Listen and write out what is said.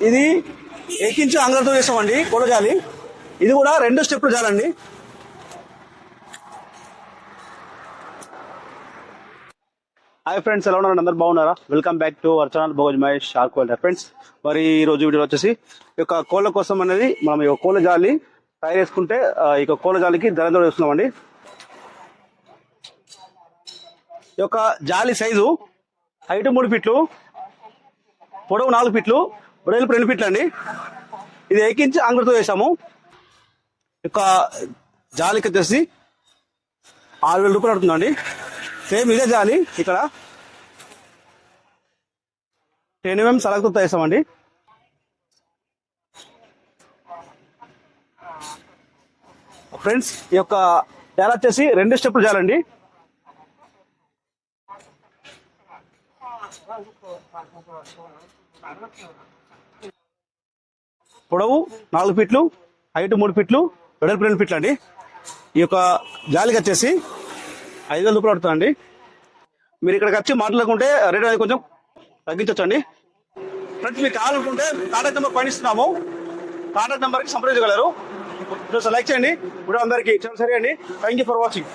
ఇది ఎక్కించి అంగలతో చేస్తామండి కొడజాలి ఇది కూడా రెండు స్టెప్లు జాలండి హాయ్ ఫ్రెండ్స్ ఎలా ఉన్నారు? అందరు బాగున్నారా? Welcome back to our channel Bhoj Mahesh shark world friends మరి ఈ రోజు వీడియో వచ్చేసి ఈ యొక్క కోళ్ళ కోసం అనేది మనం ఈ యొక్క కోళ్ళ జాలి తయారు చేసుకుంటే ఈ యొక్క కోళ్ళ జాలికి ధర చేస్తున్నామండి ఈ యొక్క జాలి సైజు హైట్ మూడు ఫీట్లు పొడవు నాలుగు ఫీట్లు వెడల్పు రెండు ఫీట్లు అండి. ఇది ఎక్కించి ఆంగ్లతో వేసాము. ఈ యొక్క జాలికి వచ్చేసి ఆరు వేల రూపాయలు పడుతుందండి. సేమ్ ఇదే జాలి ఇక్కడ. టెన్ ఎంఎం సలకుతో వేసామండి. ఫ్రెండ్స్ ఈ యొక్క జాల వచ్చేసి రెండు స్టెప్లు జాలండి. పొడవు నాలుగు ఫీట్లు హైట్ మూడు ఫీట్లు వెడల్పు రెండు ఫీట్లు అండి ఈ యొక్క జాలికి వచ్చేసి ఐదు వేల రూపాయలు పడుతుందండి. మీరు ఇక్కడికి వచ్చి మాట్లాడుకుంటే రేట్ అనేది కొంచెం తగ్గించవచ్చు అండి ఫ్రెండ్స్ మీకు కావాలనుకుంటే కాంటాక్ట్ నెంబర్ పైన ఇస్తున్నాము కాంటాక్ట్ నెంబర్కి సంప్రదించగలరు. లైక్ చేయండి. ఇప్పుడు అందరికీ చాలా సరే అండి. Thank you for watching